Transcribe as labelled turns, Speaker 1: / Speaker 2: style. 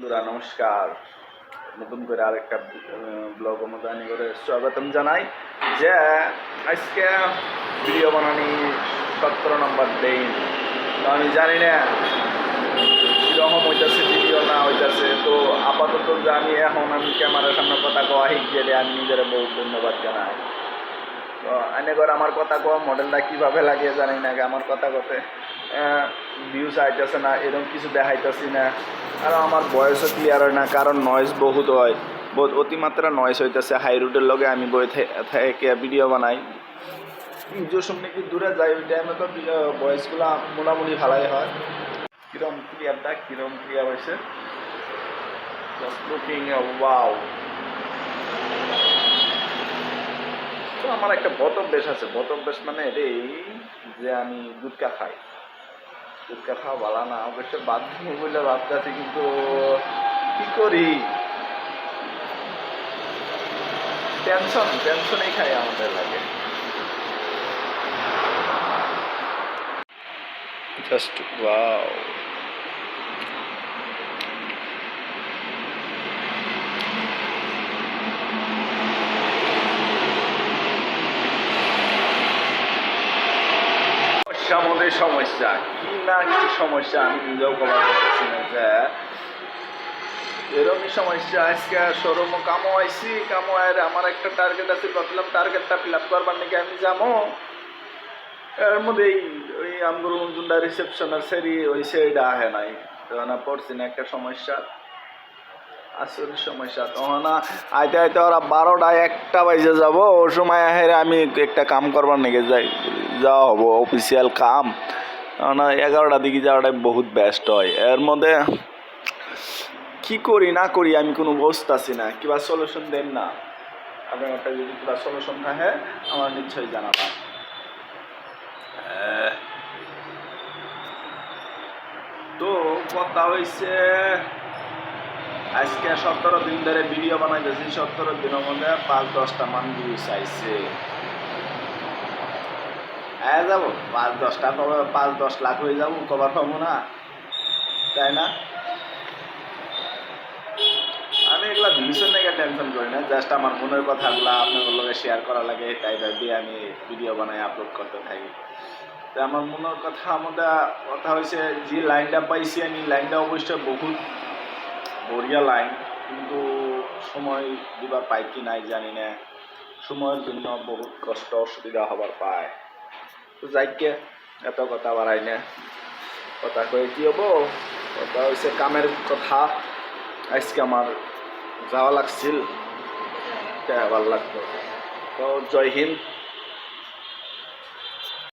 Speaker 1: বন্ধুরা, নমস্কার। নতুন করে আরেকটা ব্লগ অনুদানি করে স্বাগতম জানাই যে আজকে ভিডিও বানানি সতেরো নম্বর দিন। তো আমি জানি না, কীরকম হইতেছে ভিডিও, না হইতেছে। তো আপাতত জানি এখন আমি ক্যামেরার সামনে কথা কওয়া হিক গেলে আমি নিজের বহুত ধন্যবাদ জানাই। তো এনে করে আমার কথা কওয়া মডেলটা কীভাবে লাগে জানি না, আমার কথা কতে ভিউজ আইতেছে না এরকম কিছু দেখাইতেছি না। আর আমার বয়সও ক্লিয়ার হয় না, কারণ নয়েজ বহুত হয়। বহুত অতিমাত্রা নয়েজ হইতেছে হাই রোডের লগে আমি বই থেকে ভিডিও বানাই। যে সময় কি দূরে যাই, ওই টাইমে তো ভয়েসগুলো মোটামুটি ভালাই হয়। কিরম ক্লিয়ারটা কিরম ক্লিয়ার হয়েছে আমার একটা বত অভ্যেস আছে। বত অভ্যেস মানে এটাই যে আমি দুধকা খাই। দুধকা খাওয়া ভালো না, অবশ্য বাথরুম বলে ভাবতেছি কিন্তু কি করি? টেনশন টেনশনেই খাই আমাদের লাগে। জাস্ট ওয়াও সমস্যা মধ্যে সমস্যা। কি না কি সমস্যা, আমি নিজেও কভার করতেছি না যে এরকমই সমস্যা। আজকে শোরুম কামো আইসি কামো আয়ের আমার একটা টার্গেট আছে, ভাবলাম টার্গেটটা ফিল আপ করবার নাকি আমি যাব। এর মধ্যে ওই আমগুলো মঞ্জুন্ডা রিসেপশনের সেরি, ওই সেইটা আহে নাই। তখন পড়ছি না একটা সমস্যা। আসল সমস্যা তখন আইতে আইতে ওরা বারোটা একটা বাজে যাব ও সময় হেরে আমি একটা কাম করবার নাকি যাই যাওয়া হব অফিসিয়াল কাম। তখন এগারোটার দিকে যাওয়াটাই বহুত ব্যস্ত হয়। এর মধ্যে কি করি না করি আমি কোনো বুঝতেছি না। কিবা সলিউশন দেন না। আপনার যদি কিবা সলিউশন থাকে আমার নিশ্চয়ই জানাবেন আহ, তো কথা হয়েছে আজকে সতেরো দিন ধরে ভিডিও বানাইতেছি। সতেরো দিনের মধ্যে পাঁচ দশটা মান ভিউস আইছে হ্যাঁ যাব। পাঁচ, দশটা কবে, পাঁচ, দশ লাখ হয়ে যাব, কবার পাবো না। তাই না? আমি এগুলা ভিউসের নাকি টেনশন করি না জাস্ট আমার মনের কথাগুলো আপনাদের লগে শেয়ার করা লাগে, তাই ভাবি আমি ভিডিও বানাই আপলোড করতে থাকি। তো আমার মনের কথা, আমাদের কথা হয়েছে যে লাইনটা পাইছি আমি লাইনটা অবশ্যই বহুত বঢ়িয়া লাইন কিন্তু সময় দিবার পাই কি নাই জানি না। সময়ের জন্য বহুত কষ্ট, অসুবিধা হবার পায়। তো যাইকে এত কথা বাড়াই না। কথা কয়ে কি হব? কথা হয়েছে কামের কথা। আজকে আমার যাওয়া লাগছিল। তাই লাগতো তো জয় হিন্দ।